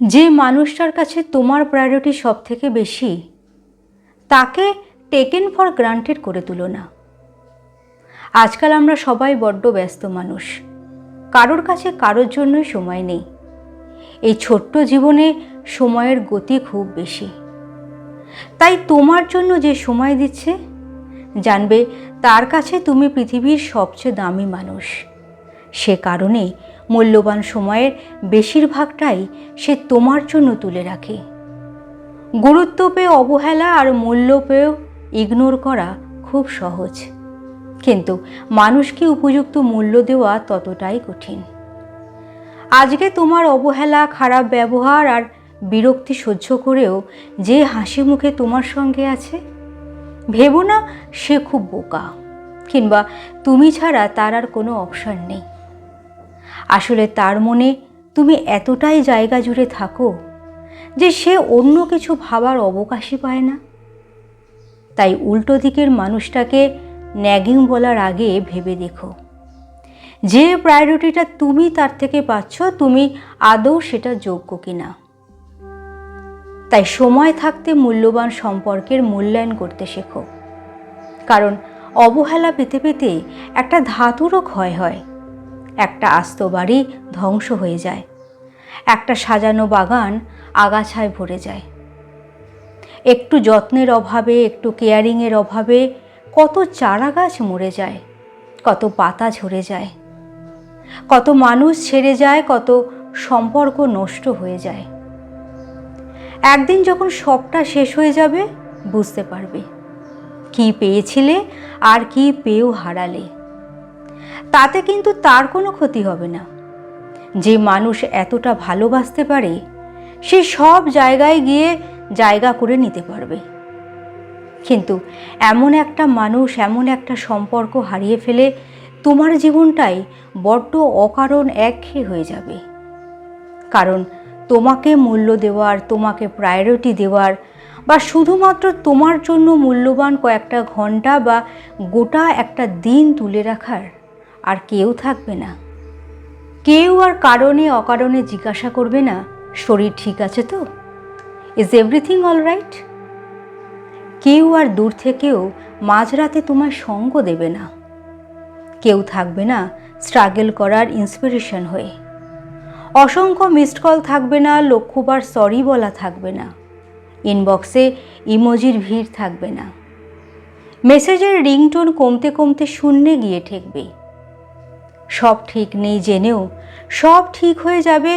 যে মানুষটার কাছে তোমার প্রায়োরিটি সব থেকে বেশি, তাকে টেকেন ফর গ্রান্টেড করে তুলো না। আজকাল আমরা সবাই বড্ড ব্যস্ত মানুষ। কারোর কাছে কারোর জন্যই সময় নেই। এই ছোট্ট জীবনে সময়ের গতি খুব বেশি। তাই তোমার জন্য যে সময় দিচ্ছে, জানবে তার কাছে তুমি পৃথিবীর সবচেয়ে দামি মানুষ। সে কারণে মূল্যবান সময়ের বেশিরভাগটাই সে তোমার জন্য তুলে রাখে। গুরুত্ব পেয়ে অবহেলা আর মূল্য পেয়েও ইগনোর করা খুব সহজ। কিন্তু মানুষকে উপযুক্ত মূল্য দেওয়া ততটাই কঠিন। আজকে তোমার অবহেলা, খারাপ ব্যবহার আর বিরক্তি সহ্য করেও যে হাসি মুখে তোমার সঙ্গে আছে, ভেবো না সে খুব বোকা। কিংবা তুমি ছাড়া তার আর কোনো অপশন নেই। আসলে তার মনে তুমি এতটাই জায়গা জুড়ে থাকো যে সে অন্য কিছু ভাবার অবকাশই পায় না। তাই উল্টো দিকের মানুষটাকে ন্যাগিং বলার আগে ভেবে দেখো। যে প্রায়োরিটিটা তুমি তার থেকে পাচ্ছ, তুমি আদৌ সেটা যোগ্য কিনা। তাই সময় থাকতে মূল্যবান সম্পর্কের মূল্যায়ন করতে শেখো। কারণ অবহেলা পেতে পেতে একটা ধাতুরও ক্ষয় হয়। একটা আস্ত বাড়ি ধ্বংস হয়ে যায়। একটা সাজানো বাগান আগাছায় ভরে যায়। একটু যত্নের অভাবে, একটু কেয়ারিংয়ের অভাবে কত চারা গাছ মরে যায়, কত পাতা ঝরে যায়, কত মানুষ ছেড়ে যায়, কত সম্পর্ক নষ্ট হয়ে যায়। একদিন যখন সবটা শেষ হয়ে যাবে, বুঝতে পারবে। কি পেয়েছিলে আর কি পেয়েও হারালে। তাতে কিন্তু তার কোনো ক্ষতি হবে না। যে মানুষ এতটা ভালোবাসতে পারে, সে সব জায়গায় গিয়ে জায়গা করে নিতে পারবে। কিন্তু এমন একটা মানুষ, এমন একটা সম্পর্ক হারিয়ে ফেলে তোমার জীবনটাই বড্ড অকারণ একঘেয়ে হয়ে যাবে। কারণ তোমাকে মূল্য দেওয়ার, তোমাকে প্রায়োরিটি দেওয়ার বা শুধুমাত্র তোমার জন্য মূল্যবান কয়েকটা ঘণ্টা বা গোটা একটা দিন তুলে রাখার আর কেউ থাকবে না। কেউ আর কারণে অকারণে জিজ্ঞাসা করবে না, শরীর ঠিক আছে তো? ইজ এভরিথিং অল রাইট কেউ আর দূর থেকেও মাঝরাতে তোমার সঙ্গ দেবে না। কেউ থাকবে না স্ট্রাগল করার ইন্সপিরেশন হয়ে। অসংখ্য মিসড কল থাকবে না, লক্ষ্যবার সরি বলা থাকবে না। ইনবক্সে ইমোজির ভিড় থাকবে না। মেসেজের রিংটোন কমতে কমতে শূন্যে গিয়ে ঠেকবে। সব ঠিক নেই জেনেও, সব ঠিক হয়ে যাবে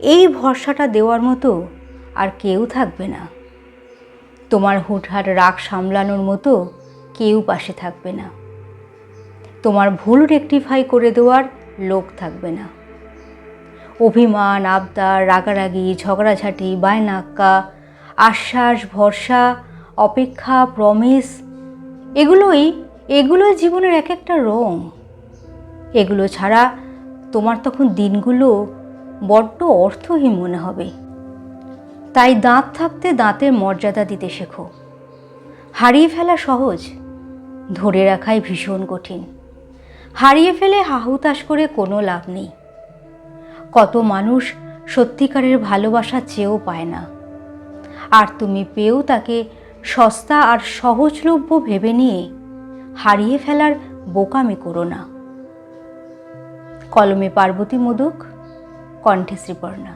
এই ভরসাটা দেওয়ার মতো আর কেউ থাকবে না। তোমার হুটহাট রাগ সামলানোর মতো কেউ পাশে থাকবে না। তোমার ভুল রেকটিফাই করে দেওয়ার লোক থাকবে না। অভিমান, আবদার, রাগারাগি, ঝগড়াঝাটি, বায়নাক্কা, আশ্বাস, ভরসা, অপেক্ষা প্রমিস এগুলোই এগুলোই জীবনের এক একটা রং। এগুলো ছাড়া তোমার তখন দিনগুলো বড্ড অর্থহীন মনে হবে। তাই দাঁত থাকতে দাঁতের মর্যাদা দিতে শেখো। হারিয়ে ফেলা সহজ, ধরে রাখাই ভীষণ কঠিন। হারিয়ে ফেলে হাহুতাশ করে কোনো লাভ নেই। কত মানুষ সত্যিকারের ভালোবাসা চেয়েও পায় না। আর তুমি পেয়েও তাকে সস্তা আর সহজলভ্য ভেবে নিয়ে হারিয়ে ফেলার বোকামি করো না। কলমে পার্বতী মোদক কণ্ঠে শ্রীপর্ণা।